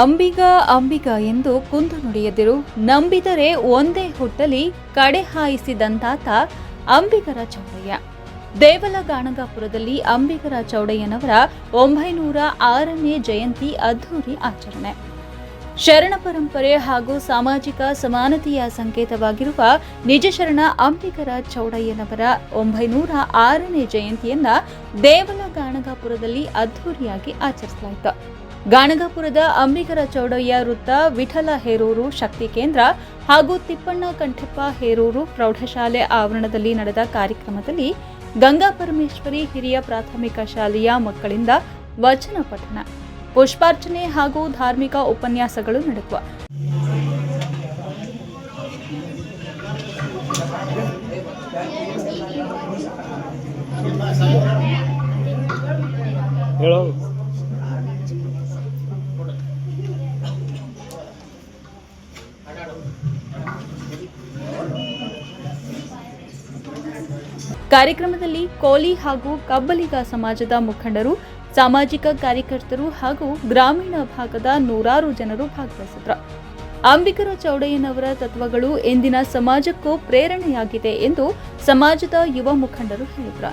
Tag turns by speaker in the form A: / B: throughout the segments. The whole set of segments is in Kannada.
A: ಅಂಬಿಗ ಅಂಬಿಗ ಎಂದು ಕುಂದು ನುಡಿಯದಿರು. ನಂಬಿದರೆ ಒಂದೇ ಹುಟ್ಟಲಿ ಕಡೆ ಹಾಯಿಸಿದಂತಾತ ಅಂಬಿಗರ ಚೌಡಯ್ಯ. ದೇವಲ ಗಾಣಗಾಪುರದಲ್ಲಿ ಅಂಬಿಗರ ಚೌಡಯ್ಯನವರ ಒಂಬೈನೂರ ಆರನೇ ಜಯಂತಿ ಅದ್ಧೂರಿ ಆಚರಣೆ. ಶರಣ ಪರಂಪರೆ ಹಾಗೂ ಸಾಮಾಜಿಕ ಸಮಾನತೆಯ ಸಂಕೇತವಾಗಿರುವ ನಿಜಶರಣ ಅಂಬಿಗರ ಚೌಡಯ್ಯನವರ ಒಂಬೈನೂರ ಆರನೇ ಜಯಂತಿಯನ್ನ ದೇವಲ ಗಾಣಗಾಪುರದಲ್ಲಿ ಅದ್ಧೂರಿಯಾಗಿ ಆಚರಿಸಲಾಯಿತು. ಗಾಣಗಾಪುರದ ಅಂಬಿಗರ ಚೌಡಯ್ಯ ವೃತ್ತ ವಿಠಲ ಹೇರೂರು ಶಕ್ತಿ ಕೇಂದ್ರ ಹಾಗೂ ತಿಪ್ಪಣ್ಣ ಕಂಠಪ್ಪ ಹೇರೂರು ಪ್ರೌಢಶಾಲೆ ಆವರಣದಲ್ಲಿ ನಡೆದ ಕಾರ್ಯಕ್ರಮದಲ್ಲಿ ಗಂಗಾ ಪರಮೇಶ್ವರಿ ಹಿರಿಯ ಪ್ರಾಥಮಿಕ ಶಾಲೆಯ ಮಕ್ಕಳಿಂದ ವಚನ ಪಠಣ ಪುಷ್ಪಾರ್ಚನೆ ಹಾಗೂ ಧಾರ್ಮಿಕ ಉಪನ್ಯಾಸಗಳು ನಡೆದವು.
B: ಹೇಳೋ.
A: ಕಾರ್ಯಕ್ರಮದಲ್ಲಿ ಕೋಲಿ ಹಾಗೂ ಕಬ್ಬಲಿಗ ಸಮಾಜದ ಮುಖಂಡರು, ಸಾಮಾಜಿಕ ಕಾರ್ಯಕರ್ತರು ಹಾಗೂ ಗ್ರಾಮೀಣ ಭಾಗದ ನೂರಾರು ಜನರು ಭಾಗವಹಿಸಿದರು ಅಂಬಿಕರ ಚೌಡಯ್ಯನವರ ತತ್ವಗಳು ಇಂದಿನ ಸಮಾಜಕ್ಕೂ ಪ್ರೇರಣೆಯಾಗಿದೆ ಎಂದು ಸಮಾಜದ ಯುವ ಮುಖಂಡರು ಹೇಳಿದರು.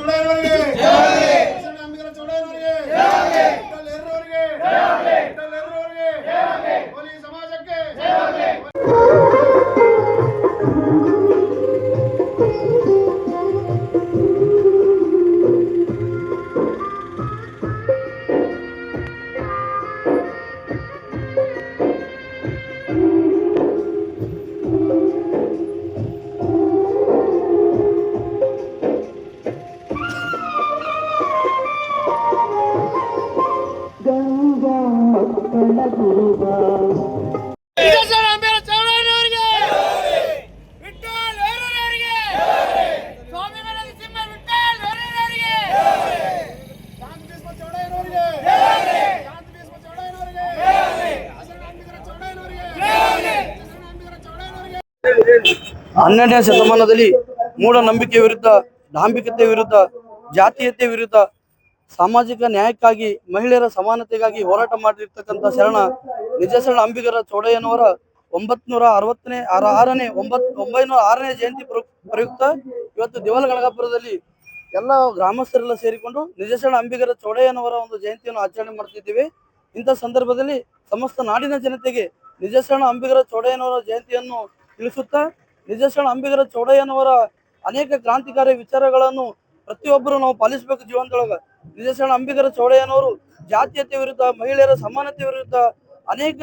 C: সুলাইমানের
D: ಹನ್ನೆರಡನೇ ಶತಮಾನದಲ್ಲಿ ಮೂಢನಂಬಿಕೆ ವಿರುದ್ಧ ಡಾಂಬಿಕತೆ ವಿರುದ್ಧ ಜಾತೀಯತೆ ವಿರುದ್ಧ ಸಾಮಾಜಿಕ ನ್ಯಾಯಕ್ಕಾಗಿ ಮಹಿಳೆಯರ ಸಮಾನತೆಗಾಗಿ ಹೋರಾಟ ಮಾಡಿರ್ತಕ್ಕಂಥ ಶರಣ ನಿಜ ಶರಣ ಅಂಬಿಗರ ಚೌಡಯ್ಯನವರ ಒಂಬತ್ನೂರ ಅರವತ್ತನೇ ಆರ- ಆರನೇ, ಒಂಬತ್, ಒಂಬೈನೂರ ಆರನೇ ಜಯಂತಿ ಪ್ರಯುಕ್ತ ಇವತ್ತು ದೇವಲ ಗಣಗಾಪುರದಲ್ಲಿ ಎಲ್ಲ ಗ್ರಾಮಸ್ಥರೆಲ್ಲ ಸೇರಿಕೊಂಡು ನಿಜಶರಣ ಅಂಬಿಗರ ಚೌಡಯ್ಯನವರ ಒಂದು ಜಯಂತಿಯನ್ನು ಆಚರಣೆ ಮಾಡ್ತಿದ್ದೀವಿ. ಇಂಥ ಸಂದರ್ಭದಲ್ಲಿ ಸಮಸ್ತ ನಾಡಿನ ಜನತೆಗೆ ನಿಜಶರಣ ಅಂಬಿಗರ ಚೌಡಯ್ಯನವರ ಜಯಂತಿಯನ್ನು ತಿಳಿಸುತ್ತಾ ನಿಜಶರಣ ಅಂಬಿಗರ ಚೌಡಯ್ಯನವರ ಅನೇಕ ಕ್ರಾಂತಿಕಾರಿ ವಿಚಾರಗಳನ್ನು ಪ್ರತಿಯೊಬ್ಬರು ನಾವು ಪಾಲಿಸಬೇಕು ಜೀವನದೊಳಗ. ಶರಣ ಅಂಬಿಗರ ಚೌಡಯ್ಯನವರು ಜಾತೀಯತೆ ವಿರುದ್ಧ, ಮಹಿಳೆಯರ ಸಮಾನತೆ ವಿರುದ್ಧ, ಅನೇಕ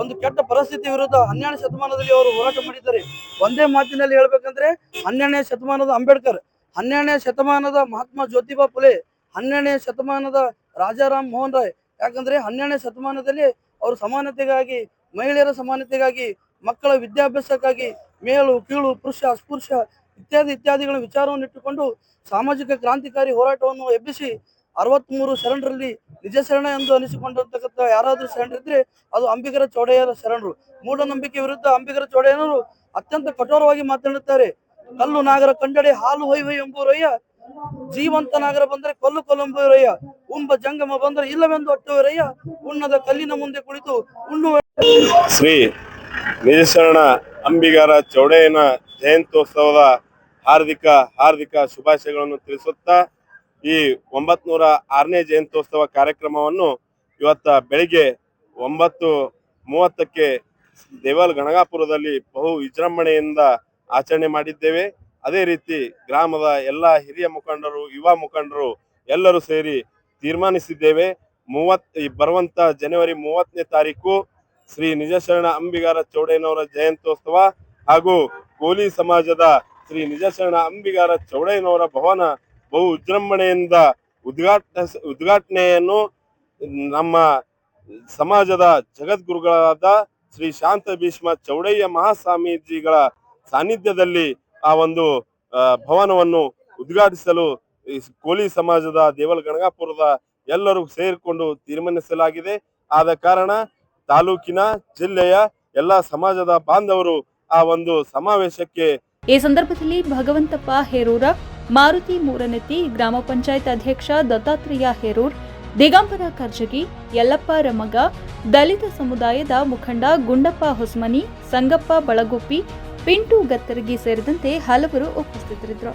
D: ಒಂದು ಕೆಟ್ಟ ಪರಿಸ್ಥಿತಿ ವಿರುದ್ಧ ಹನ್ನೆರಡು ಶತಮಾನದಲ್ಲಿ ಅವರು ಹೋರಾಟ ಮಾಡಿದ್ದಾರೆ. ಒಂದೇ ಮಾತಿನಲ್ಲಿ ಹೇಳ್ಬೇಕಂದ್ರೆ ಹನ್ನೆರಡನೇ ಶತಮಾನದ ಅಂಬೇಡ್ಕರ್, ಹನ್ನೆರಡನೇ ಶತಮಾನದ ಮಹಾತ್ಮ ಜ್ಯೋತಿಬಾ ಫುಲೆ, ಹನ್ನೆರಡನೇ ಶತಮಾನದ ರಾಜಾರಾಮ್ ಮೋಹನ್ ರಾಯ್. ಯಾಕಂದ್ರೆ ಹನ್ನೆರಡನೇ ಶತಮಾನದಲ್ಲಿ ಅವರು ಸಮಾನತೆಗಾಗಿ, ಮಹಿಳೆಯರ ಸಮಾನತೆಗಾಗಿ, ಮಕ್ಕಳ ವಿದ್ಯಾಭ್ಯಾಸಕ್ಕಾಗಿ ಮೇಲು, ಕೀಳು, ಪುರುಷ ಅಸ್ಪೃಶ್ಯ ಇತ್ಯಾದಿ ಇತ್ಯಾದಿಗಳ ವಿಚಾರವನ್ನು ಇಟ್ಟುಕೊಂಡು ಸಾಮಾಜಿಕ ಕ್ರಾಂತಿಕಾರಿ ಹೋರಾಟವನ್ನು ಎಬ್ಬಿಸಿ ಅರವತ್ಮೂರು ಶರಣರಲ್ಲಿ ನಿಜ ಶರಣ ಎಂದು ಅನಿಸಿಕೊಂಡಿರ್ತಕ್ಕಂಥ ಯಾರಾದರೂ ಶರಣರಿದ್ರೆ ಅದು ಅಂಬಿಗರ ಚೌಡಯ್ಯರ ಶರಣರು. ಮೂಢನಂಬಿಕೆ ವಿರುದ್ಧ ಅಂಬಿಗರ ಚೌಡಯ್ಯನವರು ಅತ್ಯಂತ ಕಠೋರವಾಗಿ ಮಾತನಾಡುತ್ತಾರೆ. ಕಲ್ಲು ನಾಗರ ಕಂಡಡೆ ಹಾಲು ಹೊಯ್ ಹೊಯ್ ಎಂಬುವರಯ್ಯ, ಜೀವಂತ ನಾಗರ ಬಂದರೆ ಕೊಲ್ಲು ಕೊಲ್ಲಂಬುವರಯ್ಯ ಉಂಬ ಜಂಗಮ ಬಂದರೆ ಇಲ್ಲವೆಂದು ಅಟ್ಟುವರಯ್ಯ, ಉಣ್ಣದ ಕಲ್ಲಿನ ಮುಂದೆ ಕುಳಿತು ಉಣ್ಣುವ
E: ಶ್ರೀ ನಿಜಶರಣ ಅಂಬಿಗರ ಚೌಡಯ್ಯನ ಜಯಂತ್ಯೋತ್ಸವದ ಹಾರ್ದಿಕ ಹಾರ್ದಿಕ ಶುಭಾಶಯಗಳನ್ನು ತಿಳಿಸುತ್ತಾ ಈ ಒಂಬತ್ನೂರ ಆರನೇ ಜಯಂತ್ಯೋತ್ಸವ ಕಾರ್ಯಕ್ರಮವನ್ನು ಇವತ್ತ ಬೆಳಿಗ್ಗೆ ಒಂಬತ್ತು ಮೂವತ್ತಕ್ಕೆ ದೇವಲ್ ಗಣಗಾಪುರದಲ್ಲಿ ಬಹು ವಿಜೃಂಭಣೆಯಿಂದ ಆಚರಣೆ ಮಾಡಿದ್ದೇವೆ. ಅದೇ ರೀತಿ ಗ್ರಾಮದ ಎಲ್ಲ ಹಿರಿಯ ಮುಖಂಡರು, ಯುವ ಮುಖಂಡರು ಎಲ್ಲರೂ ಸೇರಿ ತೀರ್ಮಾನಿಸಿದ್ದೇವೆ. ಮೂವತ್ ಬರುವಂತ ಜನವರಿ ಮೂವತ್ತನೇ ತಾರೀಕು ಶ್ರೀ ನಿಜಶರಣ ಅಂಬಿಗಾರ ಚೌಡಯ್ಯನವರ ಜಯಂತ್ಯೋತ್ಸವ ಹಾಗೂ ಕೋಲಿ ಸಮಾಜದ ಶ್ರೀ ನಿಜಶರಣ ಅಂಬಿಗಾರ ಚೌಡಯ್ಯನವರ ಭವನ ಬಹು ವಿಜೃಂಭಣೆಯಿಂದ ಉದ್ಘಾಟ ಉದ್ಘಾಟನೆಯನ್ನು ನಮ್ಮ ಸಮಾಜದ ಜಗದ್ಗುರುಗಳಾದ ಶ್ರೀ ಶಾಂತ ಭೀಷ್ಮ ಚೌಡಯ್ಯ ಮಹಾಸ್ವಾಮೀಜಿಗಳ ಸಾನ್ನಿಧ್ಯದಲ್ಲಿ ಆ ಒಂದು ಭವನವನ್ನು ಉದ್ಘಾಟಿಸಲು ಕೋಲಿ ಸಮಾಜದ ದೇವಲ ಗಣಗಾಪುರದ ಎಲ್ಲರೂ ಸೇರಿಕೊಂಡು ತೀರ್ಮಾನಿಸಲಾಗಿದೆ. ಆದ ಕಾರಣ ತಾಲೂಕಿನ, ಜಿಲ್ಲೆಯ ಎಲ್ಲ ಸಮಾಜದ ಬಾಂಧವರು ಆ ಒಂದು ಸಮಾವೇಶಕ್ಕೆ
A: ಈ ಸಂದರ್ಭದಲ್ಲಿ ಭಗವಂತಪ್ಪ ಹೇರೂರ, ಮಾರುತಿ ಮೂರನೆತಿ ಗ್ರಾಮ ಪಂಚಾಯತ್ ಅಧ್ಯಕ್ಷ ದತ್ತಾತ್ರೇಯ ಹೇರೂರ್, ದಿಗಂಬರ ಕರ್ಜಗಿ, ಯಲ್ಲಪ್ಪ ರಮಗ, ದಲಿತ ಸಮುದಾಯದ ಮುಖಂಡ ಗುಂಡಪ್ಪ ಹೊಸಮನಿ, ಸಂಗಪ್ಪ ಬಳಗುಪ್ಪಿ, ಪಿಂಟು ಗತ್ತರಗಿ ಸೇರಿದಂತೆ ಹಲವರು ಉಪಸ್ಥಿತರಿದ್ದರು.